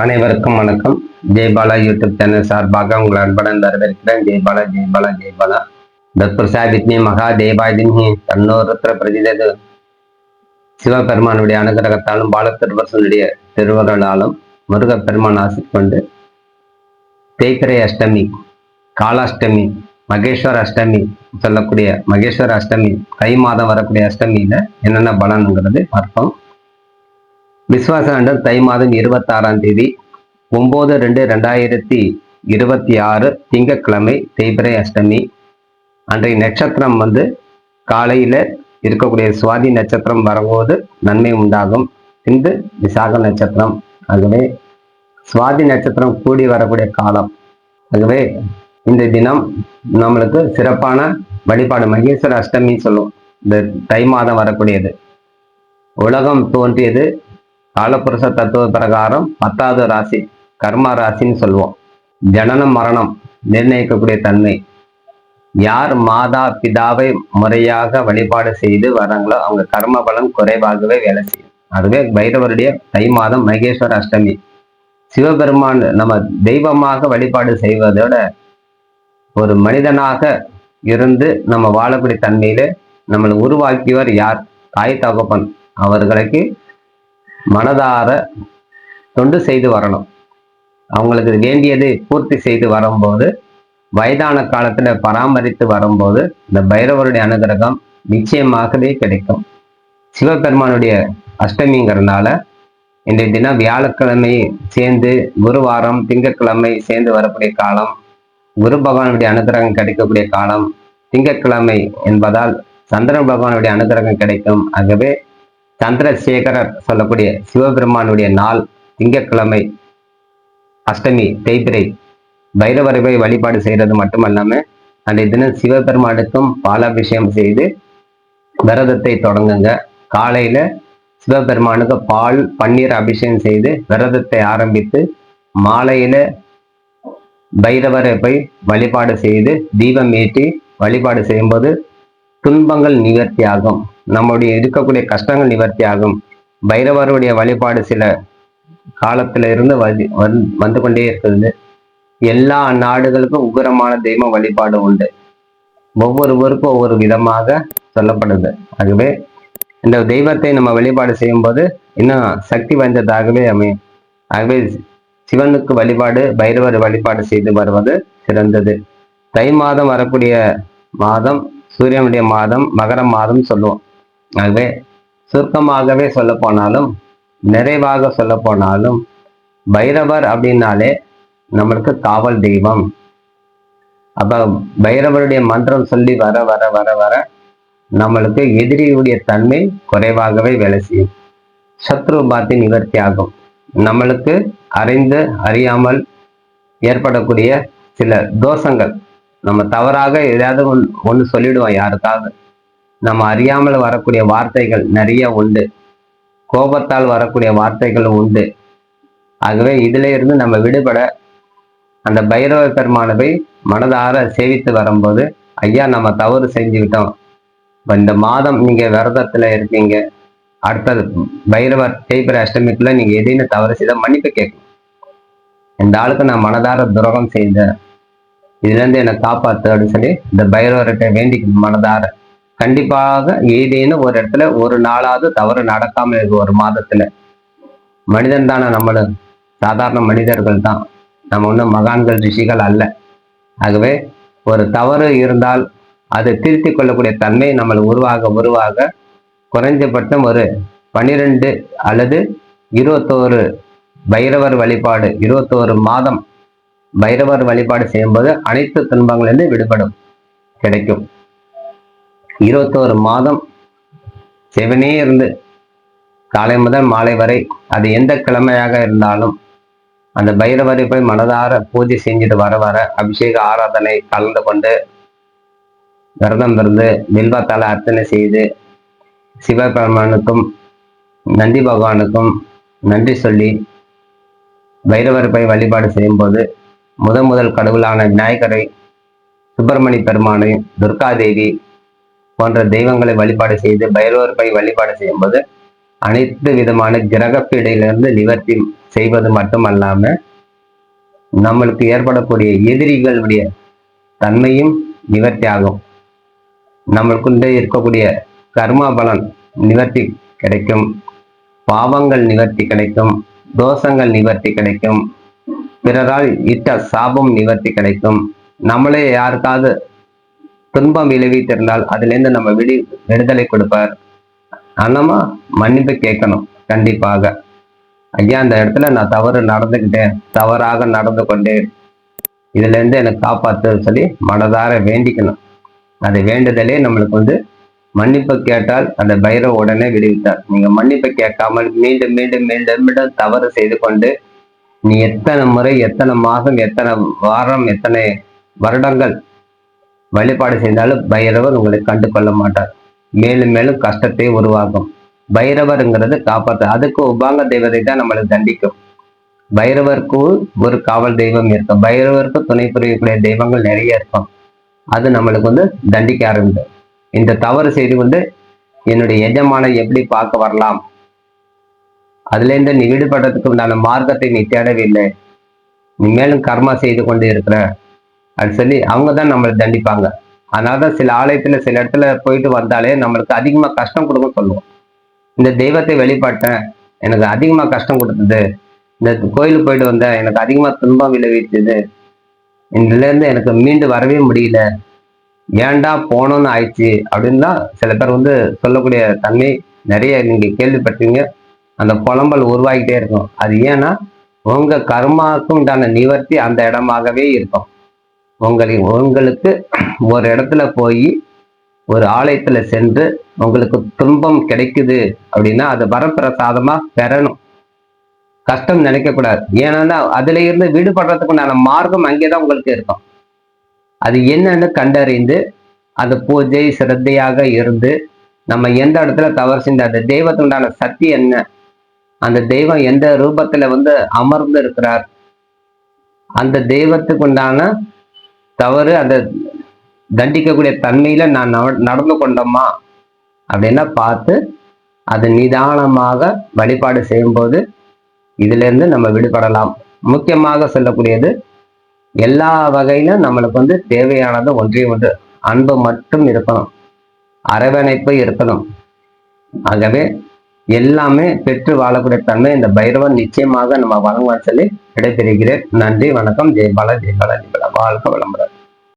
அனைவருக்கும் வணக்கம். Jaibala YouTube channel சார்பாக உங்கள் அன்புடன் வரவேற்கிறேன். ஜெய்பாலா ஜெய்பாலா ஜெய்பாலா தத்பிரசாதித்னி மகா தேவாதினி தன்னோருத்திர பிரதிதது சிவபெருமானுடைய அனுகிரகத்தாலும் பாலத்திருவசனுடைய திருவருளாலும் முருகப்பெருமான் ஆசிக்கொண்டு கொண்டு தேய்பிரை அஷ்டமி காலாஷ்டமி மகேஸ்வர அஷ்டமி சொல்லக்கூடிய மகேஸ்வர அஷ்டமி கை மாதம் வரக்கூடிய அஷ்டமியில என்னென்ன பலன்ங்கிறது பார்ப்போம். விஸ்வாச ஆண்டு தை மாதம் இருபத்தாறாம் தேதி ஒம்பது ரெண்டு ரெண்டாயிரத்தி இருபத்தி ஆறு திங்கட்கிழமை தேய்பிரை அஷ்டமி. அன்றைய நட்சத்திரம் வந்து காலையில இருக்கக்கூடிய சுவாதி நட்சத்திரம் வரும்போது நன்மை உண்டாகும். இந்து விசாக நட்சத்திரம். ஆகவே சுவாதி நட்சத்திரம் கூடி வரக்கூடிய காலம். ஆகவே இந்த தினம் நம்மளுக்கு சிறப்பான வழிபாடு. மகேஸ்வர அஷ்டமின்னு சொல்லுவோம். இந்த தை மாதம் வரக்கூடியது. உலகம் தோன்றியது காலபுருஷ தத்துவ பிரகாரம் பத்தாவது ராசி கர்ம ராசின்னு சொல்லுவோம். ஜனனம் மரணம் நிர்ணயிக்கக்கூடிய தன்மை. யார் மாதா பிதாவை முறையாக வழிபாடு செய்து வராங்களோ அவங்க கர்ம பலன் குறைவாகவே வேலை செய்யும். அதுவே பைரவருடைய தை மாதம் மகேஸ்வர அஷ்டமி. சிவபெருமான் நம்ம தெய்வமாக வழிபாடு செய்வதோட ஒரு மனிதனாக இருந்து நம்ம வாழக்கூடிய தன்மையில நம்மளை உருவாக்கியவர் யார்? தாய் தகப்பன். அவர்களுக்கு மனதார தொண்டு செய்து வரணும். அவங்களுக்கு வேண்டியது பூர்த்தி செய்து வரும்போது வயதான காலத்துல பராமரித்து வரும்போது இந்த பைரவருடைய அனுகிரகம் நிச்சயமாகவே கிடைக்கும். சிவபெருமானுடைய அஷ்டமிங்கிறதுனால இன்றைய தினம் வியாழக்கிழமை சேர்ந்து குருவாரம் திங்கட்கிழமை சேர்ந்து வரக்கூடிய காலம் குரு பகவானுடைய அனுகிரகம் கிடைக்கக்கூடிய காலம் திங்கட்கிழமை என்பதால் சந்திரன் பகவானுடைய அனுகிரகம் கிடைக்கும். ஆகவே சந்திரசேகரர் சொல்லக்கூடிய சிவபெருமானுடைய நாள் திங்கட்கிழமை அஷ்டமி தேய்பிரை பைரவரை போய் வழிபாடு செய்யறது மட்டுமல்லாமல் அன்றைய தினம் சிவபெருமானுக்கும் பாலாபிஷேகம் செய்து விரதத்தை தொடங்குங்க. காலையில சிவபெருமானுக்கு பால் பன்னீர் அபிஷேகம் செய்து விரதத்தை ஆரம்பித்து மாலையில பைரவரை போய் வழிபாடு செய்து தீபம் ஏற்றி வழிபாடு செய்யும்போது துன்பங்கள் நிவர்த்தியாகும். நம்முடைய இருக்கக்கூடிய கஷ்டங்கள் நிவர்த்தியாகும். பைரவருடைய வழிபாடு சில காலத்துல இருந்து வந்து- வந்து- கொண்டே இருக்குது. எல்லா நாடுகளுக்கும் உக்கிரமான தெய்வ வழிபாடு உண்டு. ஒவ்வொருவருக்கும் ஒவ்வொரு விதமாக சொல்லப்படுது. ஆகவே இந்த தெய்வத்தை நம்ம வழிபாடு செய்யும்போது இன்னும் சக்தி வாய்ந்ததாகவே அமையும் ஆகவே சிவனுக்கு வழிபாடு பைரவர் வழிபாடு செய்து வருவது சிறந்தது. தை மாதம் வரக்கூடிய மாதம் சூரியனுடைய மாதம் மகர மாதம் சொல்லுவோம். ஆகவே சுருக்கமாகவே சொல்ல போனாலும் நிறைவாக சொல்ல போனாலும் பைரவர் அப்படின்னாலே நம்மளுக்கு காவல் தெய்வம். அப்ப பைரவருடைய மந்திரம் சொல்லி வர வர வர வர நம்மளுக்கு எதிரியுடைய தன்மை குறைவாகவே வேலை செய்யும். சத்ரு பாத்தி நிவர்த்தி ஆகும் நம்மளுக்கு அறிந்து அறியாமல் ஏற்படக்கூடிய சில தோஷங்கள். நம்ம தவறாக ஏதாவது ஒன்- ஒண்ணு சொல்லிடுவோம் யாருக்காவது. நம்ம அறியாமல் வரக்கூடிய வார்த்தைகள் நிறைய உண்டு. கோபத்தால் வரக்கூடிய வார்த்தைகள் உண்டு. ஆகவே இதுல இருந்து நம்ம விடுபட அந்த பைரவ பெருமானவை மனதார சேவித்து வரும்போது ஐயா நம்ம தவறு செஞ்சுக்கிட்டோம். இந்த மாதம் நீங்க விரதத்துல இருக்கீங்க. அடுத்தது பைரவர் தேய்பிர அஷ்டமிக்குள்ள நீங்க எதையும் தவறு செய்த மன்னிப்பு கேட்கணும். இந்த ஆளுக்கு நான் மனதார துரோகம் செய்தேன். இதுல இருந்து என்னை காப்பாத்து அப்படின்னு சொல்லி இந்த பைரவர்கிட்ட வேண்டிக்கணும் மனதார. கண்டிப்பாக ஏதேனும் ஒரு இடத்துல ஒரு நாளாவது தவறு நடக்காம இருக்கு ஒரு மாதத்துல. மனிதன் தானே நம்மளும் சாதாரண மனிதர்கள் தான். நம்ம ஒன்றும் மகான்கள் ரிஷிகள் அல்ல. ஆகவே ஒரு தவறு இருந்தால் அதை திருத்திக் கொள்ளக்கூடிய தன்மை நம்மளை உருவாக உருவாக குறைஞ்சபட்சம் ஒரு பன்னிரெண்டு அல்லது இருபத்தோரு பைரவர் வழிபாடு இருபத்தோரு மாதம் பைரவர் வழிபாடு செய்யும்போது அனைத்து துன்பங்களிலிருந்து விடுபடும் கிடைக்கும். இருபத்தோரு மாதம் செவனே இருந்து காலை முதல் மாலை வரை அது எந்த கிழமையாக இருந்தாலும் அந்த பைரவரை போய் மனதார பூஜை செஞ்சுட்டு வர வர அபிஷேக ஆராதனை கலந்து கொண்டு விரதம் இருந்து வில்வத்தால அர்ச்சனை செய்து சிவபெருமானுக்கும் நந்தி பகவானுக்கும் நன்றி சொல்லி பைரவர் போய் வழிபாடு செய்யும்போது முதன் முதல் கடவுளான விநாயகரை சுப்பிரமணி பெருமானை துர்காதேவி போன்ற தெய்வங்களை வழிபாடு செய்து பைரவர் போய் வழிபாடு செய்யும்போது அனைத்து விதமான கிரகப்பீடையிலிருந்து நிவர்த்தி செய்வது மட்டுமல்லாம நம்மளுக்கு ஏற்படக்கூடிய எதிரிகளுடைய தன்மையும் நிவர்த்தி ஆகும். நம்மளுக்குள்ளே இருக்கக்கூடிய கர்மா பலன் நிவர்த்தி கிடைக்கும். பாவங்கள் நிவர்த்தி கிடைக்கும். தோஷங்கள் நிவர்த்தி கிடைக்கும். பிறரால் இட்ட சாபம் நிவர்த்தி கிடைக்கும். நம்மளே யாருக்காவது துன்பம் விளைவித்திருந்தால் அதிலிருந்து நம்ம விடு விடுதலை கொடுப்பார். அண்ணமா மன்னிப்பு கேட்கணும் கண்டிப்பாக. ஐயா அந்த இடத்துல நான் தவறு நடந்துக்கிட்டேன். தவறாக நடந்து கொண்டேன். இதுல இருந்து எனக்கு காப்பாத்து சொல்லி மனதார வேண்டிக்கணும். அது வேண்டுதலே நம்மளுக்கு வந்து மன்னிப்பு கேட்டால் அந்த பைரவ உடனே விடுவித்தார். நீங்க மன்னிப்பு கேட்காமல் மீண்டும் மீண்டும் மீண்டும் மீண்டும் தவறு செய்து கொண்டு நீ எத்தனை முறை எத்தனை மாதம் எத்தனை வாரம் எத்தனை வருடங்கள் வழிபாடு செய்தாலும் பைரவர் உங்களை கண்டு கொள்ள மாட்டார். மேலும் மேலும் கஷ்டத்தை உருவாக்கும். பைரவருங்கிறது காப்பாற்று. அதுக்கு உபாங்க தெய்வத்தை தான் நம்மளை தண்டிக்கும். பைரவருக்கு ஒரு காவல் தெய்வம் இருக்கும். பைரவருக்கு துணை புரியக்கூடிய தெய்வங்கள் நிறைய இருக்கும். அது நம்மளுக்கு வந்து தண்டிக்க ஆரம்பிது இந்த தவறு செய்து கொண்டு என்னுடைய எஜமான எப்படி பார்க்க வரலாம்? அதுல இருந்து நீ விடுபடுறதுக்கு உண்டான மார்க்கத்தை நீ தேடவில்லை. நீ மேலும் கர்மா செய்து கொண்டு இருக்கிற. அப்படின்னு சொல்லி அவங்க தான் நம்மளை தண்டிப்பாங்க. அதனால தான் சில ஆலயத்துல சில இடத்துல போயிட்டு வந்தாலே நம்மளுக்கு அதிகமா கஷ்டம் கொடுக்க சொல்லுவோம். இந்த தெய்வத்தை வெளிப்பட்டேன் எனக்கு அதிகமா கஷ்டம் கொடுத்தது. இந்த கோயிலுக்கு போயிட்டு வந்தேன் எனக்கு அதிகமா துன்பம் விளைவிச்சது இதுலேருந்து எனக்கு மீண்டு வரவே முடியல. ஏன்டா போனோம்னு ஆயிடுச்சு அப்படின்னு தான் சில பேர் வந்து சொல்லக்கூடிய தன்மை நிறைய நீங்கள் கேள்விப்பட்டீங்க அந்த புலம்பல் உருவாகிட்டே இருக்கும். அது ஏன்னா உங்க கர்மாவுக்கும் உண்டான நிவர்த்தி அந்த இடமாகவே இருக்கும். உங்களை உங்களுக்கு ஒரு இடத்துல போய் ஒரு ஆலயத்துல சென்று உங்களுக்கு துன்பம் கிடைக்குது அப்படின்னா அது வரப்பிரசாதமா பெறணும். கஷ்டம் நினைக்க கூடாது. ஏன்னா அதுல இருந்து விடுபடுறதுக்குண்டான மார்க்கம் அங்கேதான் உங்களுக்கு இருக்கும். அது என்னன்னு கண்டறிந்து அந்த பூஜை சிரத்தையாக இருந்து நம்ம எந்த இடத்துல தவறு செஞ்ச அந்த தெய்வத்துண்டான சக்தி என்ன? அந்த தெய்வம் எந்த ரூபத்துல வந்து அமர்ந்து இருக்கிறார் அந்த தெய்வத்துக்கு உண்டான தவறு அந்த தண்டிக்கக்கூடிய தன்மையில நான் நடந்து கொண்டோமா அப்படின்னா பார்த்து அது நிதானமாக வழிபாடு செய்யும்போது இதுல இருந்து நம்ம விடுபடலாம். முக்கியமாக சொல்லக்கூடியது எல்லா வகையிலும் நம்மளுக்கு வந்து தேவையானது ஒன்றே ஒன்று அன்பு மட்டும் இருக்கணும் அரவணைப்பு இருக்கணும். ஆகவே எல்லாமே பெற்று வாழக்கூடிய தன்மை இந்த பைரவன் நிச்சயமாக நம்ம வழங்குவான்னு சொல்லி விடைபெறுகிறேன் நன்றி வணக்கம். ஜெய் பாலா ஜெய் பாலா ஜெய் பாலா வாழ்க வளமுடன்.